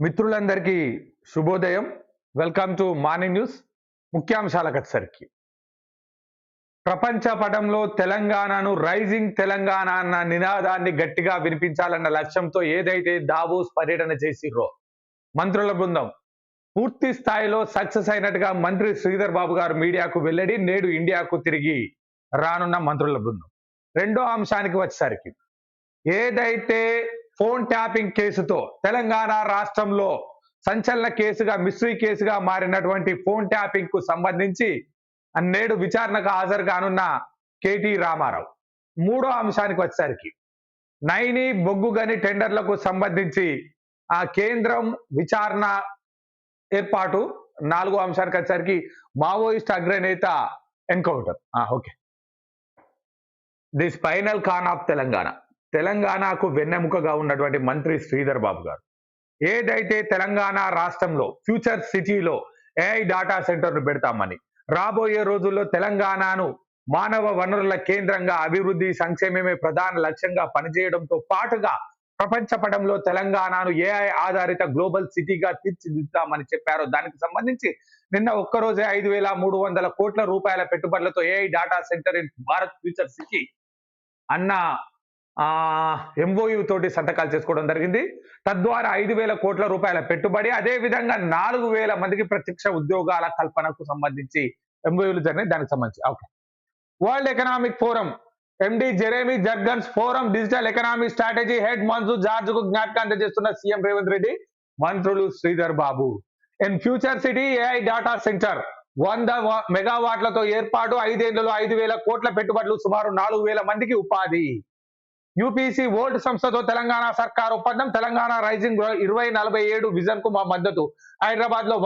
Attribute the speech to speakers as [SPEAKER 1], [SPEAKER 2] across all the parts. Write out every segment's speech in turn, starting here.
[SPEAKER 1] మిత్రులందరికీ శుభోదయం. Welcome to morning news. ముఖ్యాంశాలకు వచ్చేసరికి ప్రపంచ పటంలో తెలంగాణను రైజింగ్ తెలంగాణ అన్న నినాదాన్ని గట్టిగా వినిపించాలన్న లక్ష్యంతో ఏదైతే దావోస్ పర్యటన చేసిర్రో మంత్రుల బృందం పూర్తి స్థాయిలో సక్సెస్ అయినట్టుగా మంత్రి శ్రీధర్ బాబు గారు మీడియాకు వెల్లడి నేడు ఇండియాకు తిరిగి రానున్న మంత్రుల బృందం. రెండో అంశానికి వచ్చేసరికి ఏదైతే ఫోన్ ట్యాపింగ్ కేసుతో తెలంగాణ రాష్ట్రంలో సంచలన కేసుగా మిస్టరీ కేసుగా మారినటువంటి ఫోన్ ట్యాపింగ్కు సంబంధించి నేడు విచారణకు హాజరు కానున్న కేటీ రామారావు. మూడో అంశానికి వచ్చేసరికి నైని బొగ్గుగని టెండర్లకు సంబంధించి ఆ కేంద్రం విచారణ ఏర్పాటు. నాలుగో అంశానికి వచ్చేసరికి మావోయిస్ట్ అగ్రనేత encounter. Okay. This final con of Telangana. తెలంగాణకు వెన్నెముకగా ఉన్నటువంటి మంత్రి శ్రీధర్ బాబు గారు. ఏదైతే తెలంగాణ రాష్ట్రంలో ఫ్యూచర్ సిటీలో ఏఐ డాటా సెంటర్ను పెడతామని రాబోయే రోజుల్లో తెలంగాణను మానవ వనరుల కేంద్రంగా అభివృద్ధి సంక్షేమమే ప్రధాన లక్ష్యంగా పనిచేయడంతో పాటుగా ప్రపంచ పటంలో తెలంగాణను ఏఐ ఆధారిత గ్లోబల్ సిటీగా తీర్చిదిద్దామని చెప్పారు. దానికి సంబంధించి నిన్న ఒక్కరోజే ఐదు వేల మూడు వందల కోట్ల రూపాయల పెట్టుబడులతో AI data centre in Bharat future city అన్న ఎంఓయు తోటి సంతకాలు చేసుకోవడం జరిగింది. తద్వారా ఐదు వేల కోట్ల రూపాయల పెట్టుబడి అదే విధంగా నాలుగు వేల మందికి ప్రత్యక్ష ఉద్యోగాల కల్పనకు సంబంధించి ఎంఓయూలు జరిగినాయి. దానికి సంబంధించి okay world economic forum MD Jeremy Jurgens forum digital economic strategy head Manju జార్జ్కు జ్ఞాపకం అందజేస్తున్న సీఎం రేవంత్ రెడ్డి మంత్రులు Sridhar Babu. In future city AI data centre వంద మెగావాట్లతో ఏర్పాటు ఐదేళ్ళలో ఐదు వేల కోట్ల పెట్టుబడులు సుమారు నాలుగు వేల మందికి ఉపాధి. యూపీసీ ఓల్డ్ సంస్థతో తెలంగాణ సర్కార్ ఒప్పందం తెలంగాణ రైజింగ్ ఇరవై నలభై ఏడు విజన్కు మా మద్దతు. హైదరాబాద్లో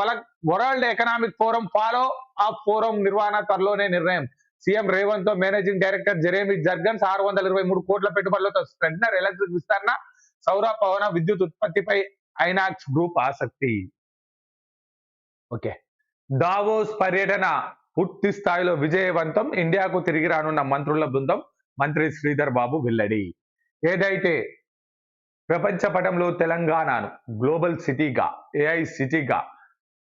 [SPEAKER 1] world economic forum follow up forum నిర్వహణ త్వరలోనే నిర్ణయం. సీఎం రేవంత్తో మేనేజింగ్ డైరెక్టర్ జెరేమి జర్గన్స్ ఆరు వందల ఇరవై మూడు కోట్ల పెట్టుబడులతో స్ప్రెడ్నర్ ఎలక్ట్రిక్ విస్తరణ సౌర పవన విద్యుత్ ఉత్పత్తిపై ఐనాక్స్ గ్రూప్ ఆసక్తి. ఓకే. దావోస్ పర్యటన పూర్తి స్థాయిలో విజయవంతం. ఇండియాకు తిరిగి రానున్న మంత్రుల బృందం మంత్రి శ్రీధర్ బాబు వెల్లడి. ఏదైతే ప్రపంచ పటంలో తెలంగాణను గ్లోబల్ సిటీగా ఏఐ సిటీగా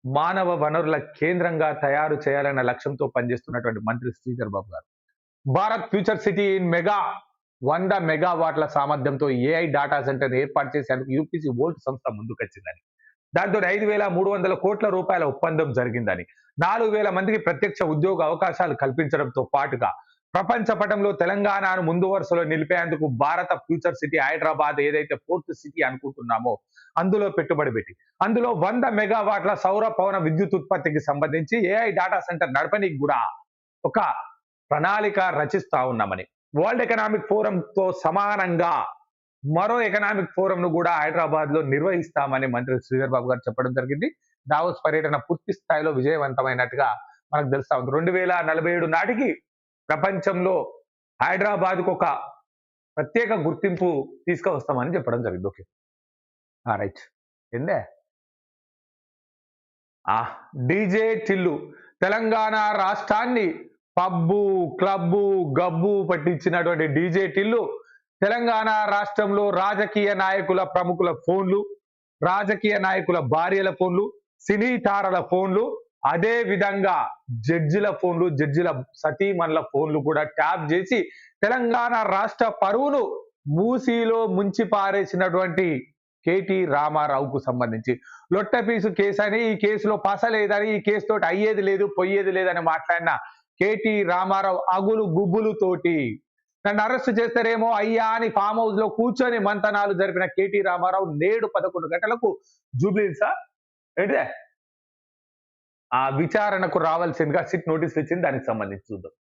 [SPEAKER 1] మానవ వనరుల కేంద్రంగా తయారు చేయాలన్న లక్ష్యంతో పనిచేస్తున్నటువంటి మంత్రి శ్రీధర్ బాబు గారు. Bharat future city in mega వంద మెగావాట్ల సామర్థ్యంతో ఏఐ డాటా సెంటర్ ఏర్పాటు చేసేందుకు యూపీసీ వోల్ట్ సంస్థ ముందుకొచ్చిందని. దాంతో ఐదు వేల మూడు వందల కోట్ల రూపాయల ఒప్పందం జరిగిందని. నాలుగు వేల మందికి ప్రత్యక్ష ఉద్యోగ అవకాశాలు కల్పించడంతో పాటుగా ప్రపంచ పటంలో తెలంగాణను ముందు వరుసలో నిలిపేందుకు భారత ఫ్యూచర్ సిటీ హైదరాబాద్ ఏదైతే ఫోర్త్ సిటీ అనుకుంటున్నామో అందులో పెట్టుబడి పెట్టి. అందులో వంద మెగావాట్ల సౌర పవన విద్యుత్ ఉత్పత్తికి సంబంధించి ఏఐ డాటా సెంటర్ నడపనికి కూడా ఒక ప్రణాళిక రచిస్తా ఉన్నామని. వరల్డ్ ఎకనామిక్ ఫోరం తో సమానంగా మరో ఎకనామిక్ ఫోరం ను కూడా హైదరాబాద్లో నిర్వహిస్తామని మంత్రి శ్రీధర్ బాబు గారు చెప్పడం జరిగింది. దావోస్ పర్యటన పూర్తి స్థాయిలో విజయవంతమైనట్టుగా మనకు తెలుస్తా ఉంది. రెండు వేల నలభై ఏడు నాటికి ప్రపంచంలో హైదరాబాద్కు ఒక ప్రత్యేక గుర్తింపు తీసుకువస్తామని చెప్పడం జరిగింది. ఓకే. రైట్. ఏందే? ఆ డీజే టిల్లు తెలంగాణ రాష్ట్రాన్ని పబ్బు క్లబ్బు గబ్బు పట్టించినటువంటి డీజే టిల్లు తెలంగాణ రాష్ట్రంలో రాజకీయ నాయకుల ప్రముఖుల ఫోన్లు రాజకీయ నాయకుల భార్యల ఫోన్లు సినీ తారల ఫోన్లు అదే విధంగా జడ్జిల ఫోన్లు జడ్జిల సతీమణుల ఫోన్లు కూడా ట్యాప్ చేసి తెలంగాణ రాష్ట్ర పరువును మూసీలో ముంచి పారేసినటువంటి కేటీ రామారావుకు సంబంధించి. లొట్టపీసు కేసు అని ఈ కేసులో పసలేదని ఈ కేసు తోటి అయ్యేది లేదు పొయ్యేది లేదని మాట్లాడిన కేటీ రామారావు అగులు గుబ్బులు తోటి నన్ను అరెస్ట్ చేస్తారేమో అయ్యా అని ఫామ్ హౌస్లో కూర్చొని మంతనాలు జరిపిన కేటీ రామారావు నేడు పదకొండు గంటలకు జూబ్లీసా ఏంటిదే? ఆ విచారణకు రావాల్సిందిగా సిట్ నోటీసులు ఇచ్చింది. దానికి సంబంధించి చూద్దాం.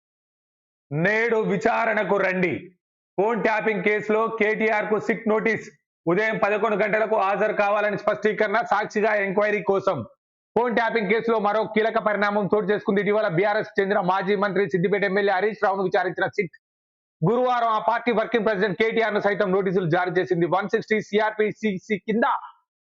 [SPEAKER 1] నేడు విచారణకు రండి. ఫోన్ ట్యాపింగ్ కేసులో కేటీఆర్కు సిట్ నోటీస్ ఉదయం పదకొండు గంటలకు హాజరు కావాలని స్పష్టీకరణ సాక్షిగా ఎంక్వైరీ కోసం. ఫోన్ ట్యాపింగ్ కేసులో మరో కీలక పరిణామం చోటు చేసుకుంది. ఇటీవల బీఆర్ఎస్ చెందిన మాజీ మంత్రి సిద్దిపేట ఎమ్మెల్యే హరీష్ రావును విచారించిన సిట్. గురువారం ఆ పార్టీ వర్కింగ్ ప్రెసిడెంట్ కేటీఆర్ను సైతం నోటీసులు జారీ చేసింది. వన్ సిక్స్టీ సిఆర్పిసిసి కింద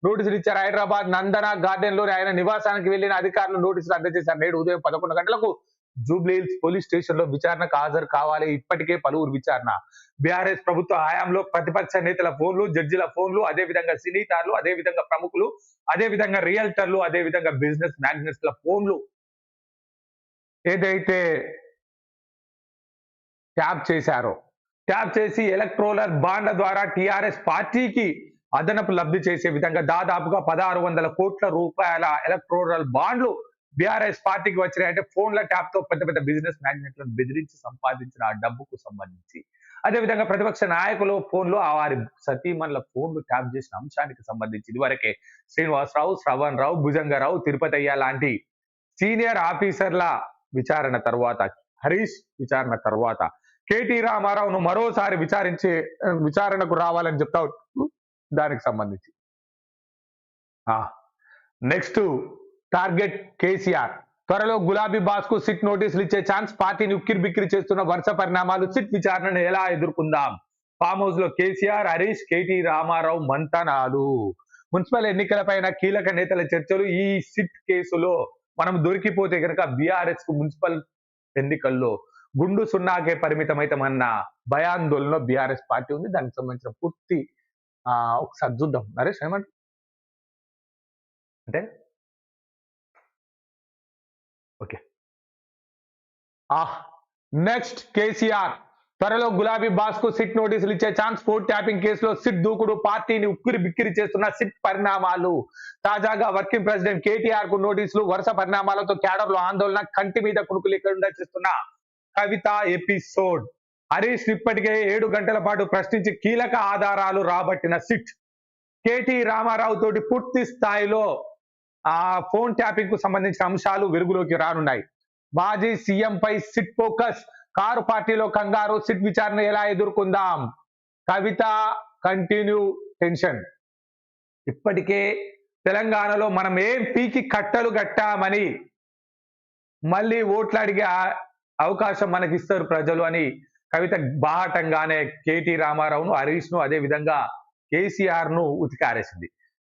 [SPEAKER 1] నోటీసులు ఇచ్చారు హైదరాబాద్ నందన గార్డెన్లోని ఆయన నివాసానికి వెళ్ళిన అధికారులు నోటీసులు అందజేశారు. నేడు ఉదయం పదకొండు గంటలకు జూబ్లీహిల్స్ పోలీస్ స్టేషన్లో విచారణకు హాజరు కావాలి. ఇప్పటికే పలువురు విచారణ. బీఆర్ఎస్ ప్రభుత్వ హయాంలో ప్రతిపక్ష నేతల ఫోన్లు జడ్జిల ఫోన్లు అదే విధంగా సినీటార్లు అదే విధంగా ప్రముఖులు అదే విధంగా రియల్టర్లు అదే విధంగా బిజినెస్ మ్యాగ్నెట్స్ల ఫోన్లు ఏదైతే ట్యాప్ చేశారో ట్యాప్ చేసి ఎలక్ట్రోలర్ బాండ్ల ద్వారా టిఆర్ఎస్ పార్టీకి అదనపు లబ్ధి చేసే విధంగా దాదాపుగా పదహారు వందల కోట్ల రూపాయల ఎలక్ట్రోరల్ బాండ్లు బీఆర్ఎస్ పార్టీకి వచ్చినాయి. అంటే ఫోన్ల ట్యాప్తో పెద్ద పెద్ద బిజినెస్ మ్యాగ్నెట్లను బెదిరించి సంపాదించిన ఆ డబ్బుకు సంబంధించి. అదేవిధంగా ప్రతిపక్ష నాయకులు ఫోన్లు ఆ వారి సతీమణుల ఫోన్లు ట్యాప్ చేసిన అంశానికి సంబంధించి ఇదివరకే శ్రీనివాసరావు శ్రవణ్ రావు భుజంగరావు తిరుపతి అయ్య లాంటి సీనియర్ ఆఫీసర్ల విచారణ తర్వాత హరీష్ విచారణ తర్వాత కేటీ రామారావును మరోసారి విచారించే విచారణకు రావాలని చెప్తా దానికి సంబంధించి. Next target KCR. త్వరలో గులాబీ బాస్కు సిట్ నోటీసులు ఇచ్చే ఛాన్స్ పార్టీని ఉక్కిరి బిక్కిరి చేస్తున్న వరుస పరిణామాలు సిట్ విచారణను ఎలా ఎదుర్కొందాం? ఫామ్ హౌస్లో కేసీఆర్ హరీష్ కేటీ రామారావు మంతనాలు. మున్సిపల్ ఎన్నికలపైన కీలక నేతల చర్చలు ఈ సిట్ కేసులో. మనం దొరికిపోతే కనుక బీఆర్ఎస్కు మున్సిపల్ ఎన్నికల్లో గుండు సున్నాకే పరిమితమైతమన్న భయాందోళనలో బీఆర్ఎస్ పార్టీ ఉంది. దానికి సంబంధించిన పూర్తి ఒకసారి చూద్దాం. నరేష్ ఏమంట అంటే? ఓకే. ఆ నెక్స్ట్ కేసీఆర్. త్వరలో గులాబీ బాస్కు సిట్ నోటీసులు ఇచ్చే ఛాన్స్. ఫోర్ ట్యాపింగ్ కేసులో సిట్ దూకుడు పార్టీని ఉక్కిరి బిక్కిరి చేస్తున్న సిట్ పరిణామాలు. తాజాగా వర్కింగ్ ప్రెసిడెంట్ కేటీఆర్కు నోటీసులు. వరుస పరిణామాలతో క్యాడర్లో ఆందోళన. కంటి మీద కునుకు లేకుండా చేస్తున్న కవిత ఎపిసోడ్. హరీష్ ఇప్పటికే ఏడు గంటల పాటు ప్రశ్నించి కీలక ఆధారాలు రాబట్టిన సిట్. కేటీ రామారావు తోటి పూర్తి స్థాయిలో ఆ ఫోన్ ట్యాపింగ్కు సంబంధించిన అంశాలు వెలుగులోకి రానున్నాయి. మాజీ సీఎం పై సిట్ ఫోకస్. కారు పార్టీలో కంగారు. సిట్ విచారణ ఎలా ఎదుర్కొందాం? కవిత కంటిన్యూ టెన్షన్. ఇప్పటికే తెలంగాణలో మనం ఏం పీకి కట్టలు కట్టామని మళ్ళీ ఓట్లు అడిగే అవకాశం మనకిస్తారు ప్రజలు అని కవిత బాహటంగానే కేటీ రామారావును హరీష్ను అదే విధంగా కేసీఆర్ను ఉతికారేసింది.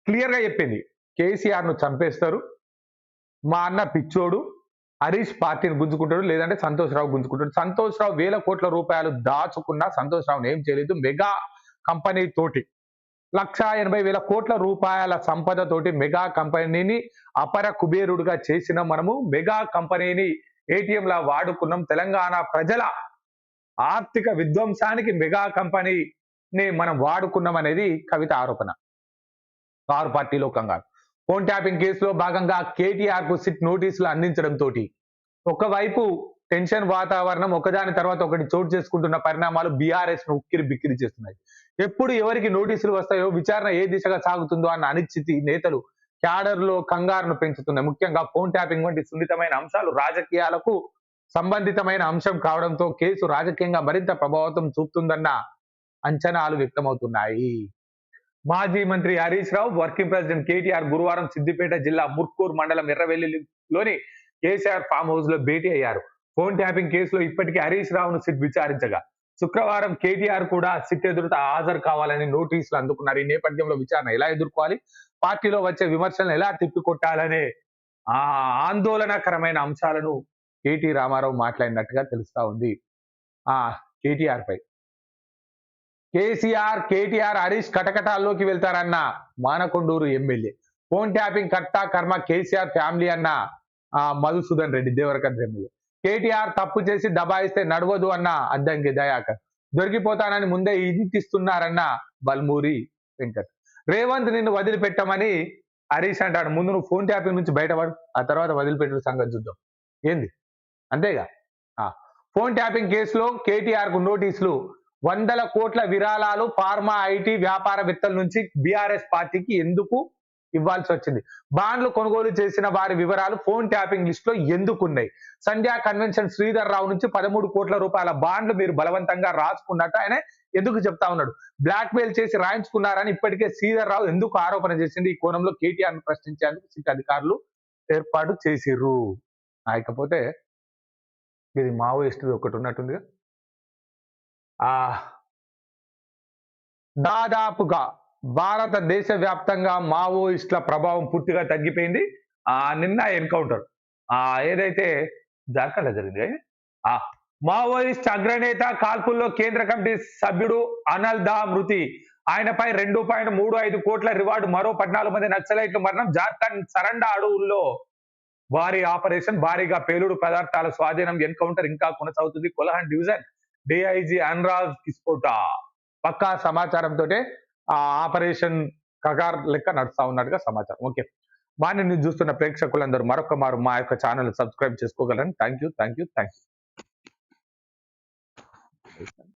[SPEAKER 1] క్లియర్గా చెప్పింది కేసీఆర్ను చంపేస్తారు. మా అన్న పిచ్చోడు. హరీష్ పార్టీని గుంజుకుంటాడు. లేదంటే సంతోష్ రావు గుంజుకుంటాడు. సంతోష్రావు వేల కోట్ల రూపాయలు దాచుకున్న సంతోష్రావును ఏం చేయలేదు. మెగా కంపెనీ తోటి లక్ష ఎనభై వేల కోట్ల రూపాయల సంపద తోటి మెగా కంపెనీని అపర కుబేరుడుగా చేసిన మనము మెగా కంపెనీని ఏటీఎం లా వాడుకున్నాం. తెలంగాణ ప్రజల ఆర్థిక విధ్వంసానికి మెగా కంపెనీని మనం వాడుకున్నాం అనేది కవిత ఆరోపణ. కారు పార్టీలో కంగారు. ఫోన్ ట్యాపింగ్ కేసులో భాగంగా కేటీఆర్కు సిట్ నోటీసులు అందించడం తోటి ఒకవైపు టెన్షన్ వాతావరణం ఒకదాని తర్వాత ఒకటి చోటు చేసుకుంటున్న పరిణామాలు బీఆర్ఎస్ను ఉక్కిరి బిక్కిరి చేస్తున్నాయి. ఎప్పుడు ఎవరికి నోటీసులు వస్తాయో విచారణ ఏ దిశగా సాగుతుందో అన్న అనిశ్చితి నేతలు క్యాడర్లో కంగారును పెంచుతున్నాయి. ముఖ్యంగా ఫోన్ ట్యాపింగ్ వంటి సున్నితమైన అంశాలు రాజకీయాలకు సంబంధితమైన అంశం కావడంతో కేసు రాజకీయంగా మరింత ప్రభావితం చూపుతుందన్న అంచనాలు వ్యక్తమవుతున్నాయి. మాజీ మంత్రి హరీష్ రావు వర్కింగ్ ప్రెసిడెంట్ కేటీఆర్ గురువారం సిద్దిపేట జిల్లా ముర్కూర్ మండలం ఎర్రవెల్లిలోని కేసీఆర్ ఫామ్ హౌస్లో భేటీ అయ్యారు. ఫోన్ ట్యాపింగ్ కేసులో ఇప్పటికే హరీష్ రావును సిట్ విచారించగా శుక్రవారం కేటీఆర్ కూడా సిట్ ఎదురుట హాజరు కావాలని నోటీసులు అందుకున్నారు. ఈ నేపథ్యంలో విచారణ ఎలా ఎదుర్కోవాలి? పార్టీలో వచ్చే విమర్శలను ఎలా తిప్పికొట్టాలనే ఆ ఆందోళనకరమైన అంశాలను కేటీ రామారావు మాట్లాడినట్టుగా తెలుస్తా ఉంది. ఆ కేటీఆర్ పై. కేసీఆర్ కేటీఆర్ హరీష్ కటకటాల్లోకి వెళ్తారన్న మానకొండూరు ఎమ్మెల్యే. ఫోన్ ట్యాపింగ్ కర్త కర్మ కేసీఆర్ ఫ్యామిలీ అన్న మధుసూదన్ రెడ్డి దేవరకద్ర ఎమ్మెల్యే. కేటీఆర్ తప్పు చేసి దబాయిస్తే నడవదు అన్న అద్దంకి దయాకర్. దొరికిపోతానని ముందే ఇంటిస్తున్నారన్న బల్మూరి వెంకట్. రేవంత్ నిన్ను వదిలిపెట్టమని హరీష్ అంటాడు. ముందు నువ్వు ఫోన్ ట్యాపింగ్ నుంచి బయటపడు ఆ తర్వాత వదిలిపెట్టిన సంగతి చూద్దాం. ఏంది? అంతేగా. ఆ, ఫోన్ ట్యాపింగ్ కేసులో కేటీఆర్కు నోటీసులు. వందల కోట్ల విరాళాలు ఫార్మా ఐటీ వ్యాపారవేత్తల నుంచి బీఆర్ఎస్ పార్టీకి ఎందుకు ఇవ్వాల్సి వచ్చింది బాండ్లు కొనుగోలు చేసిన వారి వివరాలు ఫోన్ ట్యాపింగ్ లిస్ట్లో ఎందుకున్నాయి? సంధ్యా కన్వెన్షన్ శ్రీధర్ రావు నుంచి పదమూడు కోట్ల రూపాయల బాండ్లు మీరు బలవంతంగా రాసుకున్నట్టు ఆయన ఎందుకు చెప్తా ఉన్నాడు? బ్లాక్ మెయిల్ చేసి రాయించుకున్నారని ఇప్పటికే శ్రీధర్ రావు ఎందుకు ఆరోపణ చేసింది ఈ కోణంలో కేటీఆర్ను ప్రశ్నించేందుకు సిట్ అధికారులు ఏర్పాటు చేసిర్రు. కాకపోతే ఇది మావోయిస్టుది ఒకటి ఉన్నట్టుందిగా. ఆ దాదాపుగా భారతదేశ వ్యాప్తంగా మావోయిస్టుల ప్రభావం పూర్తిగా తగ్గిపోయింది. ఆ నిన్న ఎన్కౌంటర్. ఆ ఏదైతే జార్ఖండ్ జరిగింది ఆ మావోయిస్ట్ అగ్రనేత కాల్పుల్లో కేంద్ర కమిటీ సభ్యుడు అనల్ దా మృతి. ఆయనపై రెండు పాయింట్ మూడు ఐదు కోట్ల రివార్డు మరో పద్నాలుగు మంది నక్సలైట్ల మరణం. జార్ఖండ్ సరండా అడవుల్లో భారీ ఆపరేషన్ భారీగా పేలుడు పదార్థాల స్వాధీనం ఎన్కౌంటర్ ఇంకా కొనసాగుతుంది. కొలహన్ డివిజన్ డిఐజీ అన్రాజ్ కిస్పోటా. పక్కా సమాచారంతో ఆ ఆపరేషన్ కగార్ లెక్క నడుస్తా ఉన్నట్టుగా సమాచారం. ఓకే. మాని న్యూస్ చూస్తున్న ప్రేక్షకులందరూ మరొక మారు మా యొక్క channel subscribe చేసుకోగలరని thank you thank you thank you